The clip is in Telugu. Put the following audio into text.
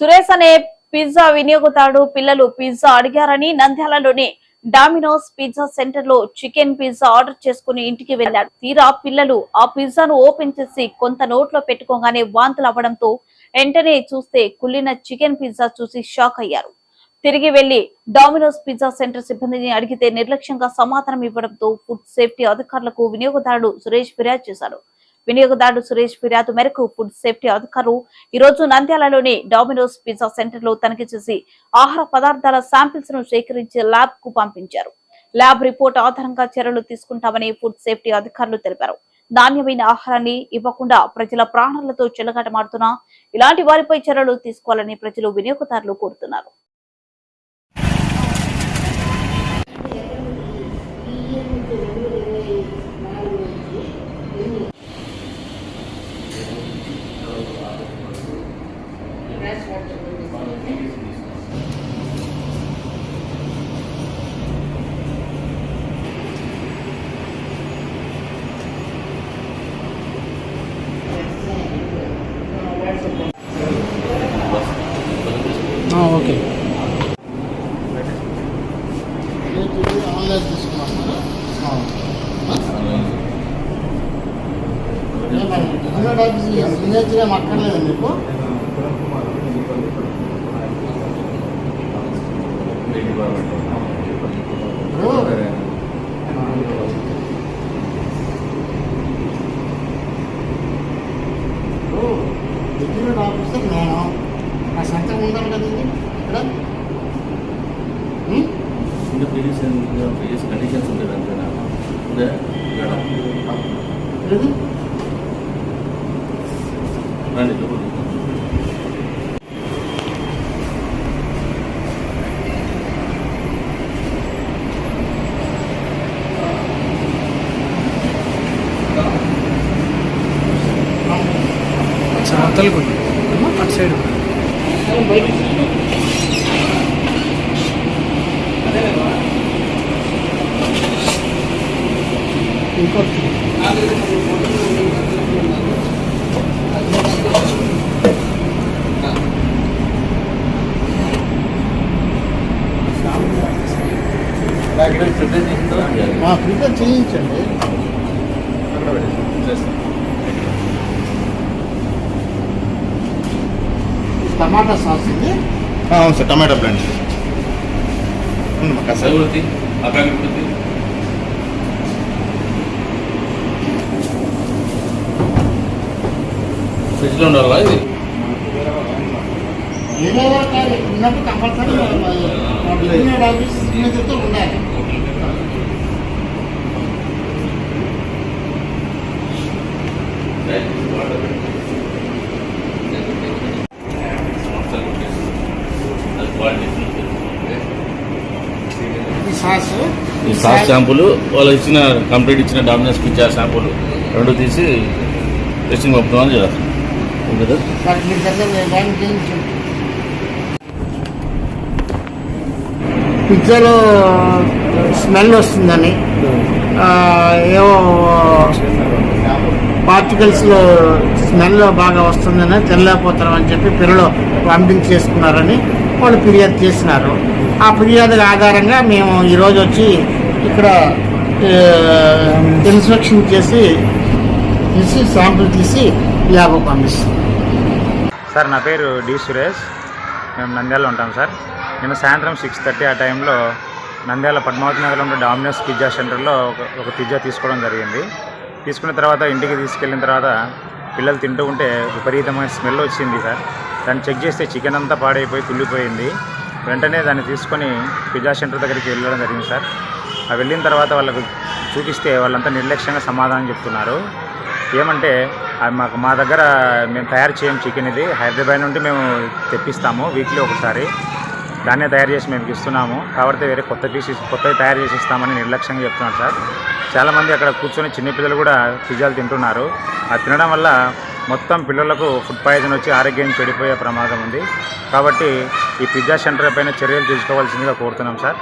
సురేష్ అనే పిజ్జా వినియోగదారుడు పిల్లలు పిజ్జా అడిగారని నంద్యాలలోని డామినోస్ పిజ్జా సెంటర్లో చికెన్ పిజ్జా ఆర్డర్ చేసుకుని ఇంటికి వెళ్ళాడు తీరా పిల్లలు ఆ పిజ్జాను ఓపెన్ చేసి కొంత నోట్లో పెట్టుకోగానే వాంతులు అవ్వడంతో వెంటనే చూస్తే కుళ్ళిన చికెన్ పిజ్జా చూసి షాక్ అయ్యారు. తిరిగి వెళ్ళి డామినోస్ పిజ్జా సెంటర్ సిబ్బందిని అడిగితే నిర్లక్ష్యంగా సమాధానం ఇవ్వడంతో ఫుడ్ సేఫ్టీ అధికారులకు వినియోగదారుడు సురేష్ ఫిర్యాదు చేశారు. వినియోగదారుడు సురేష్ ఫిర్యాదు మేరకు ఫుడ్ సేఫ్టీ అధికారులు ఈ రోజు నంద్యాలలోని డామినోస్ పిజ్జా సెంటర్లో తనిఖీ చేసి ఆహార పదార్థాల శాంపిల్స్ను సేకరించి ల్యాబ్కు పంపించారు. ల్యాబ్ రిపోర్ట్ ఆధారంగా చర్యలు తీసుకుంటామని ఫుడ్ సేఫ్టీ అధికారులు తెలిపారు. నాణ్యమైన ఆహారాన్ని ఇవ్వకుండా ప్రజల ప్రాణాలతో చెలగాటమాడుతున్నా ఇలాంటి వారిపై చర్యలు తీసుకోవాలని ప్రజలు వినియోగదారులు కోరుతున్నారు. ఓకే. ఆన్లైన్ తీసుకున్నాం సిగ్నేచర్ ఏం అక్కర్లేదు మీకు. డిగ్రీ ఆఫీసర్ నేను నా సంతకం ఉండాలి కదా ఇది ఇక్కడ ఉం? ఇంకా ప్రీవియస్ ప్రీవియస్ కండిషన్స్ ఉంటాయి దానిపైన ఇదే ఇక్కడ అవతలకు అటు సైడ్ ఇంకోటి. ప్రిపేర్ చేయించండి. అక్కడ పెట్టేసి చేస్తాం. ఈ టమాటా సాస్ ఇది. అవును సార్ టమాటా బ్లెండ్. ఫ్రిడ్జ్లో ఉండాలా ఇది? ఏదైనా ఉన్నప్పుడు కంపల్సరీ ఉండాలి. ఈ సాస్? ఈ సాస్ షాంపూలు వాళ్ళు ఇచ్చిన కంప్లీట్ ఇచ్చిన డామినోస్ పిజ్జా షాంపూలు రెండు తీసి టెస్టింగ్ పంపుతామని కదా పిజ్జాలో స్మెల్ వస్తుందని. ఆ, ఏవో పార్టికల్స్లో స్మెల్ బాగా వస్తుందని తినలేకపోతాం అని చెప్పి పిల్లలు వామిటింగ్ చేసుకున్నారని వాళ్ళు ఫిర్యాదు చేసినారు. ఆ ఫిర్యాదు ఆధారంగా మేము ఈరోజు వచ్చి ఇక్కడ ఇన్స్పెక్షన్ చేసి తీసి శాంపుల్ తీసి ల్యాబ్కి పంపిస్తాం. సార్ నా పేరు డి సురేష్. మేము నంద్యాలలో ఉంటాం సార్. నేను సాయంత్రం సిక్స్ థర్టీ ఆ టైంలో నంద్యాల పద్మావతి నగరంలో ఉన్న డామినోస్ పిజ్జా సెంటర్లో ఒక ఒక పిజ్జా తీసుకోవడం జరిగింది. తీసుకున్న తర్వాత ఇంటికి తీసుకెళ్ళిన తర్వాత పిల్లలు తింటూ ఉంటే విపరీతమైన స్మెల్ వచ్చింది సార్. దాన్ని చెక్ చేస్తే చికెన్ అంతా పాడైపోయి కుళ్ళిపోయింది వెంటనే దాన్ని తీసుకొని పిజ్జా సెంటర్ దగ్గరికి వెళ్ళడం జరిగింది సార్. ఆ వెళ్ళిన తర్వాత వాళ్ళకు చూపిస్తే వాళ్ళంతా నిర్లక్ష్యంగా సమాధానం చెప్తున్నారు. ఏమంటే అది మాకు మా దగ్గర మేము తయారు చేయం చికెన్ ఇది హైదరాబాద్ నుండి మేము తెప్పిస్తాము వీక్లీ ఒకసారి. దాన్నే తయారు చేసి మేము ఇస్తున్నాము. కాబట్టి వేరే కొత్త పీస్ కొత్తవి తయారు చేసి ఇస్తామని నిర్లక్ష్యంగా చెప్తున్నారు సార్. చాలామంది అక్కడ కూర్చొని చిన్నపిల్లలు కూడా పిజ్జాలు తింటున్నారు. అది తినడం వల్ల మొత్తం పిల్లలకు ఫుడ్ పాయిజన్ వచ్చి ఆరోగ్యం చెడిపోయే ప్రమాదం ఉంది. కాబట్టి ఈ పిజ్జా సెంటర్ పైన చర్యలు తీసుకోవాల్సిందిగా కోరుతున్నాం సార్.